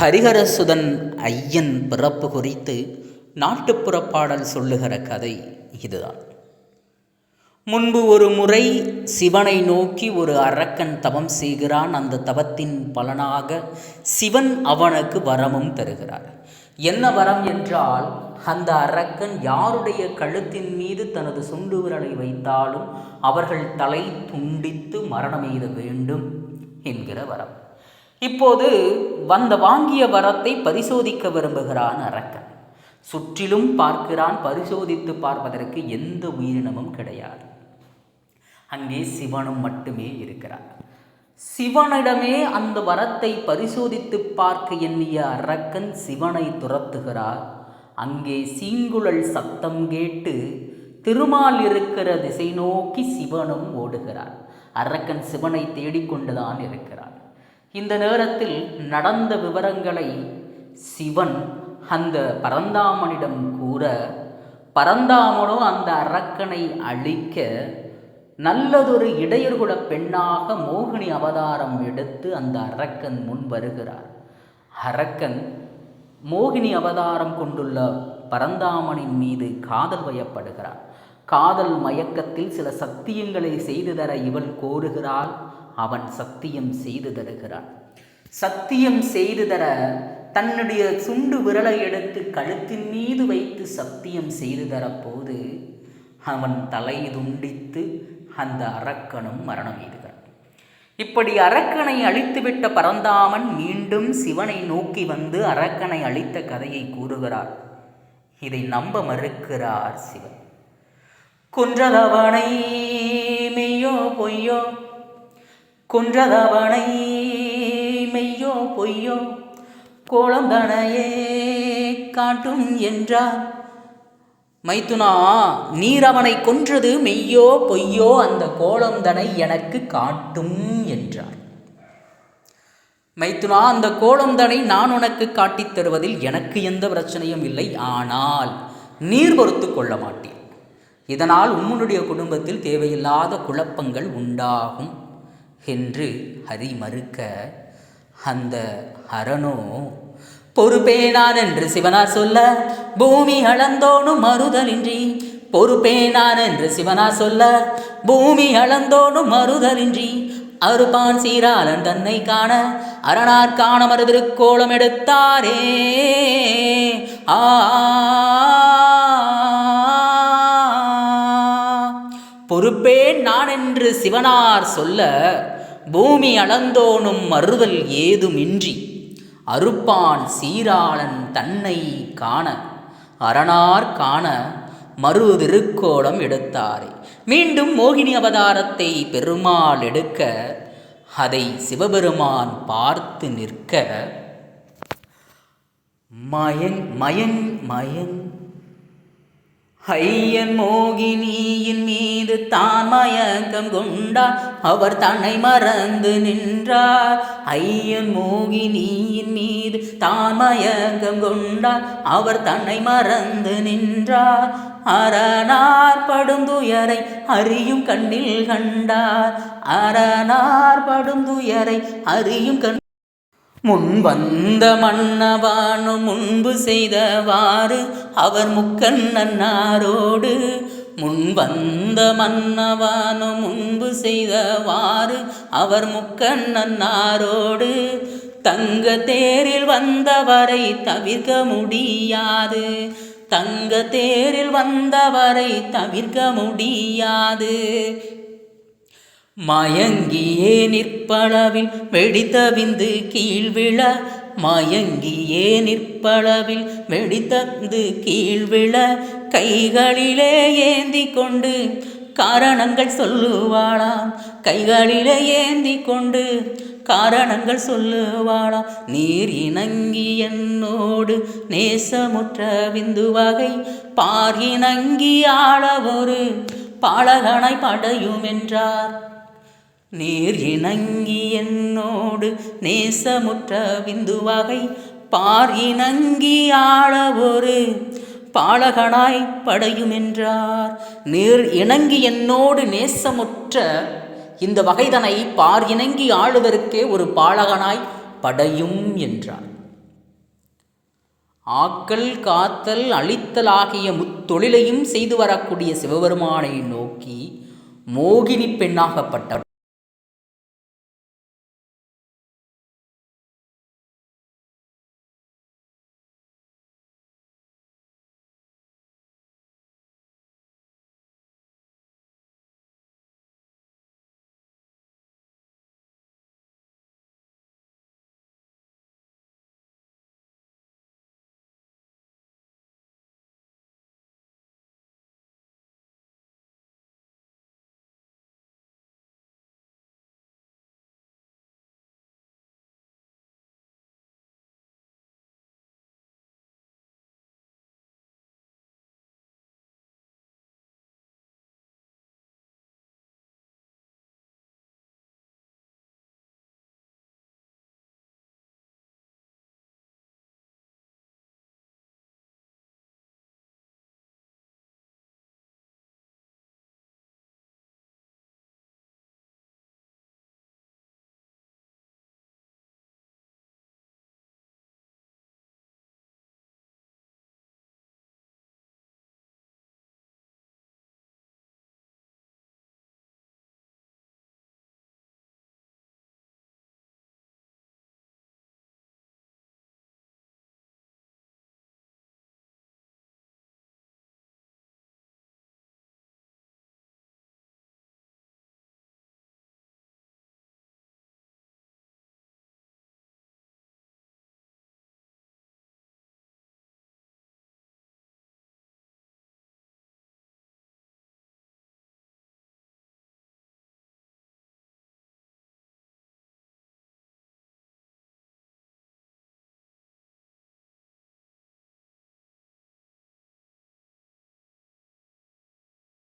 ஹரிஹரசுதன் ஐயன் பிறப்பு குறித்து நாட்டுப்புற பாடல் சொல்லுகிற கதை இதுதான். முன்பு ஒரு முறை சிவனை நோக்கி ஒரு அரக்கன் தவம் செய்கிறான். அந்த தவத்தின் பலனாக சிவன் அவனுக்கு வரமும் தருகிறார். என்ன வரம் என்றால் அந்த அரக்கன் யாருடைய கழுத்தின் மீது தனது சுண்டு விரலை வைத்தாலும் அவர்கள் தலை துண்டித்து மரணம் எய்த வேண்டும் என்கிற வரம். இப்போது வந்த வாங்கிய வரத்தை பரிசோதிக்க விரும்புகிறான் அரக்கன். சுற்றிலும் பார்க்கிறான் பரிசோதித்து பார்ப்பதற்கு எந்த உயிரினமும் கிடையாது. அங்கே சிவனும் மட்டுமே இருக்கிறார். சிவனிடமே அந்த வரத்தை பரிசோதித்து பார்க்க எண்ணிய அரக்கன் சிவனை துரத்துகிறார். அங்கே சீங்குழல் சத்தம் கேட்டு திருமால் இருக்கிற திசை நோக்கி சிவனும் ஓடுகிறார். அரக்கன் சிவனை தேடிக்கொண்டுதான் இருக்கிறார் இந்த நேரத்தில் நடந்த விவரங்களை சிவன் அந்த பரந்தாமனிடம் கூற பரந்தாமனோ அந்த அரக்கனை அழிக்க நல்லதொரு இடையர்குல பெண்ணாக மோகினி அவதாரம் எடுத்து அந்த அரக்கன் முன் வருகிறார். அரக்கன் மோகினி அவதாரம் கொண்டுள்ள பரந்தாமனின் மீது காதல் வயப்படுகிறார். காதல் மயக்கத்தில் சில சத்தியங்களை செய்து தர இவள் கோருகிறாள். அவன் சத்தியம் செய்து தருகிறான். சத்தியம் செய்து தர தன்னுடைய சுண்டு விரலை எடுத்து கழுத்தின் மீது வைத்து சத்தியம் செய்து தரப்போது அவன் தலை துண்டித்து அந்த அரக்கனும் மரணம் எய்துகிறான். இப்படி அரக்கனை அழித்துவிட்ட பரந்தாமன் மீண்டும் சிவனை நோக்கி வந்து அரக்கனை அழித்த கதையை கூறுகிறார். இதை நம்ப மறுக்கிறார் சிவன். குன்றதவனை மெய்யோ பொய்யோ கொன்றதவனை மெய்யோ பொய்யோ கோளந்தனையே காட்டும் என்றார். மைத்துனா நீர் அவனை கொன்றது மெய்யோ பொய்யோ அந்த கோலந்தனை எனக்கு காட்டும் என்றார். மைத்துனா அந்த கோலந்தனை நான் உனக்கு காட்டித் தருவதில் எனக்கு எந்த பிரச்சனையும் இல்லை ஆனால் நீர் பொறுத்து கொள்ள மாட்டேன். இதனால் உம்முடைய குடும்பத்தில் தேவையில்லாத குழப்பங்கள் உண்டாகும். என்று ஹரி மறுக்க அந்த ஹரனோ பொறுப்பேனான் என்று சிவனார் சொல்ல பூமி அளந்தோனும் மறுதலின்றி பொறுப்பேனான் என்று சிவனார் சொல்ல பூமி அளந்தோனும் மறுதலின்றி அருப்பான் சீராளன் தன்னை காண அரணார் காண மறுதிருக்கோளம் எடுத்தாரே. ஆ பொறுப்பேன் நான் என்று சிவனார் சொல்ல பூமி அளந்தோனும் மறுதல் ஏதுமின்றி அறுப்பான் சீராளன் தன்னை காண அரணார் காண மறு திருக்கோலம் எடுத்தாரே. மீண்டும் மோகினி அவதாரத்தை பெருமாள் எடுக்க அதை சிவபெருமான் பார்த்து நிற்க மயங் மயங் மயங் ஐயன் மோகினியின் மீது தான் மயக்கம் கொண்டார் அவர் தன்னை மறந்து நின்றார். ஐயன் மோகினியின் மீது தான் மயக்கம் கொண்டார் அவர் தன்னை மறந்து நின்றார். அரணார் படுந்துயரை அறியும் கண்ணில் கண்டார். அரணார் படுந்துயரை அறியும் கண் முன் வந்த முன்பு செய்தவாறு அவர் முக்கண்ணன்னாரோடு முன் வந்த மன்னவானும் முன்பு செய்தவாறு அவர் முக்கண்ணன்னாரோடு தங்க தேரில் வந்தவரை தவிர்க்க முடியாது. தங்க தேரில் வந்தவரை தவிர்க்க முடியாது. மயங்கியே நிற்பளவில் வெடித்தவிந்து கீழ்விழ மயங்கியே நிற்பளவில் வெடித்தந்து கீழ்விழ கைகளிலே ஏந்தி கொண்டு காரணங்கள் சொல்லுவாளாம் கைகளிலே ஏந்தி கொண்டு காரணங்கள் சொல்லுவாளாம். நீர் இணங்கி என்னோடு நேசமுற்ற விந்து வகை பார் இணங்கி ஆள ஒரு பாலகனாய் படையும் என்றார் நீர் இணங்கி என்னோடு நேசமுற்ற விந்துவகை பார் இணங்கி ஆள ஒரு பாலகனாய் படையும் என்றார் நீர் இணங்கி என்னோடு நேசமுற்ற இந்த வகைதனை பார் இணங்கி ஆளுவருக்கே ஒரு பாலகனாய் படையும் என்றார். ஆக்கல் காத்தல் அழித்தல் ஆகிய முத்தொழிலையும் செய்து வரக்கூடிய சிவபெருமானை நோக்கி மோகினி பெண்ணாகப்பட்டவர்.